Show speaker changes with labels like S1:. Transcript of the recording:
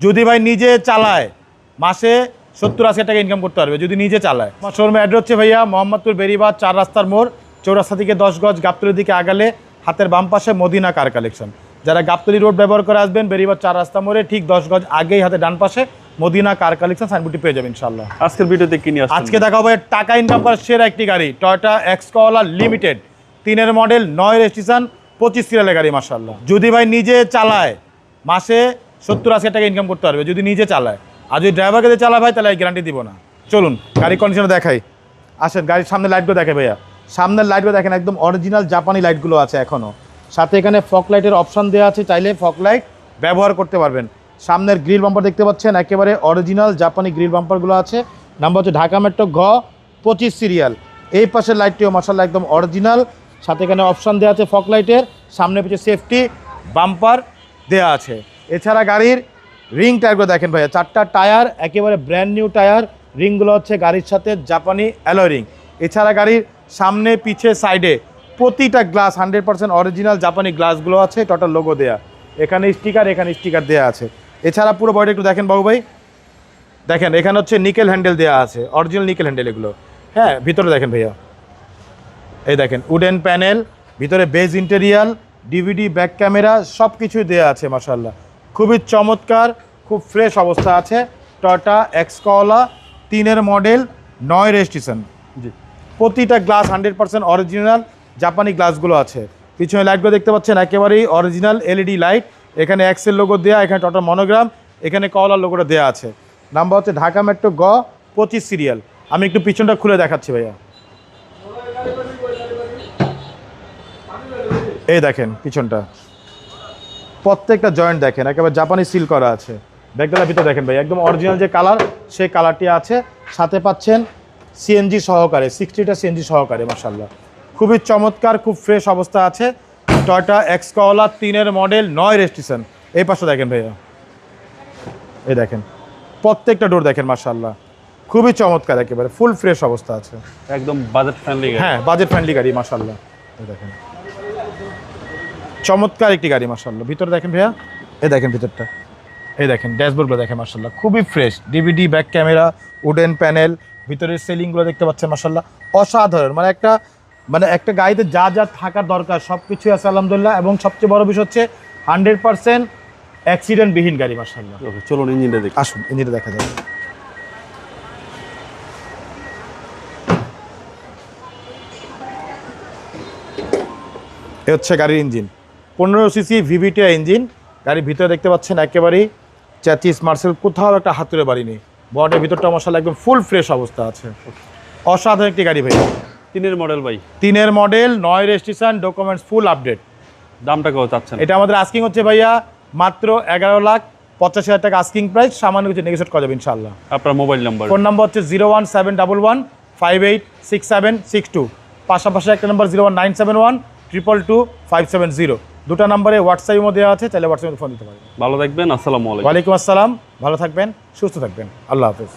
S1: যদি ভাই নিজে চালায় মাসে সত্তর আশি টাকা ইনকাম করতে পারবে যদি নিজে চালায়। আমার শোরুমের অ্যাড্রেস হচ্ছে ভাইয়া মোহাম্মদপুর বেরিবাদ চার রাস্তার মোড় চৌরাস্তা থেকে দশ গজ গাবতলির দিকে আগালে হাতের বাম পাশে মদিনা কার কালেকশন যারা গাবতলি রোড ব্যবহার করে আসবেন বেরিবাদ চার রাস্তা মোড়ে ঠিক দশ গজ আগেই হাতে ডান পাশে মদিনা কার কালেকশন সাইনবোর্ডটি পেয়ে যাবেন ইনশাল্লাহ
S2: আজকের ভিডিওতে কি নিয়ে
S1: আজকে দেখাবো এর টাকা ইনকাম করার সেরা একটি গাড়ি টয়টা এক্সকলা লিমিটেড তিনের মডেল নয় রেজিস্ট্রেশন পঁচিশ সিরিয়ালের গাড়ি মাসাল্লাহ যদি ভাই নিজে চালায় মাসে সত্তর আশি টাকা ইনকাম করতে পারবে যদি নিজে চালায়। আর যদি ড্রাইভারকে দিয়ে চালায় ভাই, তাহলে গ্যারান্টি দিব না। চলুন গাড়ি কন্ডিশন দেখাই। আসেন, গাড়ির সামনে লাইটগুলো দেখে ভাইয়া। সামনের লাইটগুলো দেখেন, একদম অরিজিনাল জাপানি লাইটগুলো আছে এখনও সাথে এখানে ফক লাইটের অপশান দেওয়া আছে, চাইলে ফক লাইট ব্যবহার করতে পারবেন। সামনের গ্রিল বাম্পার দেখতে পাচ্ছেন, একেবারে অরিজিনাল জাপানি গ্রিল বাম্পারগুলো আছে। নাম্বার হচ্ছে ঢাকা মেট্রো ঘ পঁচিশ সিরিয়াল এই পাশের লাইটটিও মাসাল্লাহ একদম অরিজিনাল সাথে এখানে অপশান দেওয়া আছে ফক লাইটের সামনে পিছিয়ে সেফটি বাম্পার দেওয়া আছে। এছাড়া গাড়ির রিং টায়ারগুলো দেখেন ভাইয়া, চারটা টায়ার, একেবারে ব্র্যান্ড নিউ টায়ার, রিংগুলো হচ্ছে গাড়ির সাথে জাপানি অ্যালয় রিং এছাড়া গাড়ির সামনে, পিছে সাইডে প্রতিটা গ্লাস হান্ড্রেড পার্সেন্ট অরিজিনাল জাপানি গ্লাসগুলো আছে টোটাল লোগো দেয়া। এখানে স্টিকার এখানে স্টিকার দেওয়া আছে। এছাড়া পুরো বডিটা একটু দেখেন বাবু ভাই। দেখেন, এখানে হচ্ছে নিকেল হ্যান্ডেল দেওয়া আছে অরিজিনাল নিকেল হ্যান্ডেল এগুলো। হ্যাঁ ভিতরে দেখেন ভাইয়া। এই দেখেন উডেন প্যানেল ভিতরে beige interior DVD back camera সব কিছুই দেওয়া আছে মাসাল্লাহ খুবই চমৎকার খুব ফ্রেশ অবস্থা আছে। টয়টা এক্সকলা তিনের মডেল নয় রেজিস্ট্রেশন
S2: জি।
S1: প্রতিটা গ্লাস হান্ড্রেড পার্সেন্ট অরিজিনাল জাপানি গ্লাসগুলো আছে। পিছনে লাইটগুলো দেখতে পাচ্ছেন একেবারেই অরিজিনাল এলইডি লাইট এখানে এক্সেল লোগো দেওয়া এখানে টটা মনোগ্রাম এখানে কলার লোগোটা দেওয়া আছে। নাম্বার হচ্ছে ঢাকা মেট্রো গ পঁচিশ সিরিয়াল আমি একটু পিছনটা খুলে দেখাচ্ছি ভাইয়া। এই দেখেন পিছনটা। প্রত্যেকটা জয়েন্ট দেখেন একেবারে জাপানি সিল করা আছে। ব্যাগডালার ভিতরে দেখেন ভাই একদম অরিজিনাল যে কালার সেই কালারটি আছে। সাথে পাচ্ছেন সিএনজি সহকারে সিক্সটিটা সিএনজি সহকারে মাসাল্লাহ খুবই চমৎকার খুব ফ্রেশ অবস্থা আছে। টয়টা এক্সকলা তিনের মডেল নয় রেজিস্ট্রেশন এই পাশে দেখেন ভাইয়া। এই দেখেন প্রত্যেকটা ডোর দেখেন মাসাল্লাহ খুবই চমৎকার একেবারে ফুল ফ্রেশ অবস্থা আছে।
S2: একদম বাজেট ফ্রেন্ডলি
S1: হ্যাঁ বাজেট ফ্রেন্ডলি গাড়ি মাসাল্লাহ এই দেখেন। চমৎকার একটি গাড়ি মাসাল্লাহ ভিতরে দেখেন ভাইয়া? এই দেখেন ভিতরটা। এই দেখেন ড্যাশবোর্ডগুলো দেখেন মার্শাল্লাহ খুবই fresh. DVD back camera wooden panel ভিতরের সেলিংগুলো দেখতে পাচ্ছেন মাসাল্লাহ অসাধারণ। মানে একটা মানে একটা গাড়িতে যা যা থাকার দরকার সব কিছুই আছে আলহামদুলিল্লাহ। এবং সবচেয়ে বড় বিষয় হচ্ছে হান্ড্রেড পার্সেন্ট অ্যাক্সিডেন্টবিহীন গাড়ি
S2: ওকে চলুন ইঞ্জিনটা দেখি।
S1: আসুন ইঞ্জিনটা দেখা যাবে এ হচ্ছে গাড়ির ইঞ্জিন। পনেরো সিসি ভিভিটিআ ইঞ্জিন গাড়ির ভিতরে দেখতে পাচ্ছেন একেবারেই চ্যাচিস মার্সেল কোথাও একটা হাতুড়ে বাড়ি নেই। বডির ভিতরটা মশালা একদম ফুল ফ্রেশ অবস্থা আছে। অসাধারণ একটি গাড়ি ভাই।
S2: তিনের মডেল ভাই।
S1: তিনের মডেল নয় রেজিস্ট্রেশন ডকুমেন্টস ফুল আপডেট
S2: দামটা কত চাচ্ছেন?
S1: এটা আমাদের আস্কিং হচ্ছে ভাইয়া মাত্র এগারো লাখ পঞ্চাশ হাজার টাকা আস্কিং প্রাইস সামান্য কিছু নেগোসিয়েট করা যাবে ইনশাল্লাহ
S2: আপনার মোবাইল নাম্বার
S1: ফোন নাম্বার হচ্ছে zero one seven double one five eight six seven six two পাশাপাশি একটা number zero one nine seven one triple two five seven zero দুটো নাম্বারে হোয়াটসঅ্যাপের মধ্যে দেওয়া আছে তাহলে হোয়াটসঅ্যাপে ফোন দিতে পারেন।
S2: ভালো থাকবেন আসসালামু আলাইকুম।
S1: ওয়ালাইকুম আসসালাম ভালো থাকবেন সুস্থ থাকবেন। আল্লাহ হাফেজ।